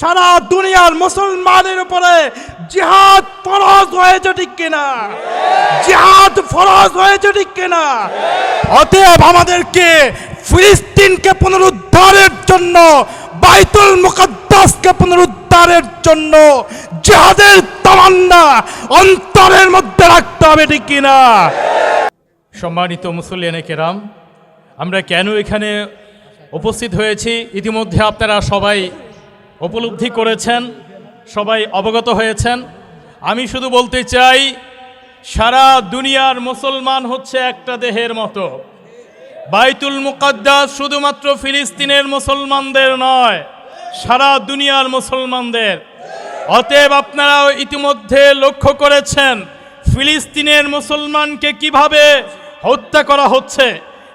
সারা দুনিয়ার মুসলমানের উপরে জিহাদ ফরজ হয়েছে ঠিক কিনা? জিহাদ ফরজ হয়েছে ঠিক কিনা? অতএব আমাদেরকে ফিলিস্তিনকে পুনরুদ্ধারের জন্য, বাইতুল মুকদ্দাসকে পুনরুদ্ধারের জন্য জিহাদের তামান্না অন্তরের মধ্যে রাখতে হবে ঠিক কিনা? সম্মানিত মুসল্লিয়ানে কেরাম, আমরা কেন এখানে উপস্থিত হয়েছি? ইতিমধ্যে আপনারা সবাই উপলব্ধি করেছেন, সবাই অবগত হয়েছেন। আমি শুধু বলতে চাই, সারা দুনিয়ার মুসলমান হচ্ছে একটা দেহের মতো। বাইতুল মুকাদ্দাস শুধুমাত্র ফিলিস্তিনের মুসলমানদের নয়, সারা দুনিয়ার মুসলমানদের। অতএব আপনারা ইতিমধ্যে লক্ষ্য করেছেন, ফিলিস্তিনের মুসলমানকে কীভাবে হত্যা করা হচ্ছে।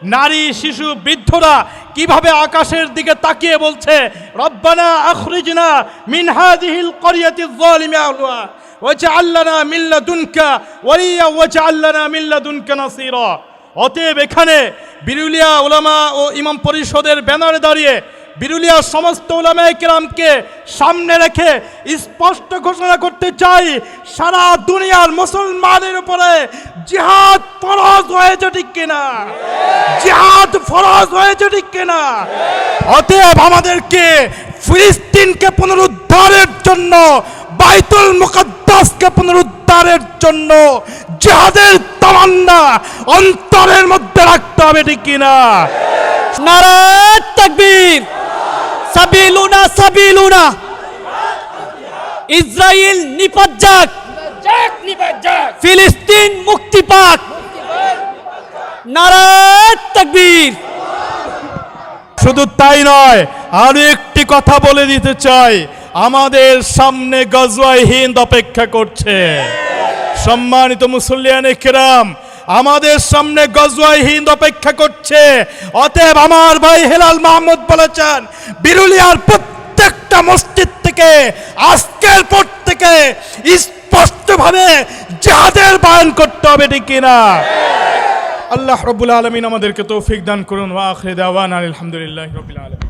নারী, শিশু, বৃদ্ধরা কীভাবে আকাশের দিকে তাকিয়ে বলছে, রব্বানা আখরিজনা মিনহাদিহিল করিয়াতি করিয়াতিজ যালিমি আহলুহা ওয়াজআল লানা মিন লাদুনকা ওয়ালিয়া ওয়াজআল লানা মিন লাদুনকা নাসীরা। অতএব এখানে বিরুলিয়া ওলামা ও ইমাম পরিষদের ব্যানারে দাঁড়িয়ে বিরুলিয়ার সমস্ত ওলামায়ে কেরামকে সামনে রেখে স্পষ্ট ঘোষণা করতে চাই, সারা দুনিয়ার মুসলমানের উপরে জিহাদ ফরজ হয়েছে ঠিক কিনা? জিহাদ ফরজ হয়েছে ঠিক কিনা? অতএব আমাদেরকে ফিলিস্তিনকে পুনরুদ্ধারের জন্য, বাইতুল মুকদ্দাসকে পুনরুদ্ধারের জন্য জিহাদের তামান্না অন্তরের মধ্যে রাখতে হবে ঠিক কিনা? নারায় তাকবীর সাবিলুনা। ইসরায়েল নিপাত যাক ফিলিস্তিন মুক্তি পাক নারায় তাকবীর। শুধু তাই নয় আরও একটি কথা বলে দিতে চাই। আমাদের সামনে গজওয়াই হিন্দ অপেক্ষা করছে। সম্মানিত মুসল্লিয়ানে কেরাম আমাদের সামনে গজওয়াই হিন্দ অপেক্ষা করছে। অতএব আমার ভাই হেলাল মাহমুদ বলেছেন বিরুলিয়ার প্রত্যেকটা মসজিদ থেকে, আজকের পর থেকে স্পষ্টভাবে যাদের বায়ন করতে হবে, ঠিক কিনা? আল্লাহ রবুল আলমিন আমাদেরকে তৌফিক দান করুন। ওয়া আখরে দাওয়ান আলহামদুলিল্লাহ রবিল আলমিন।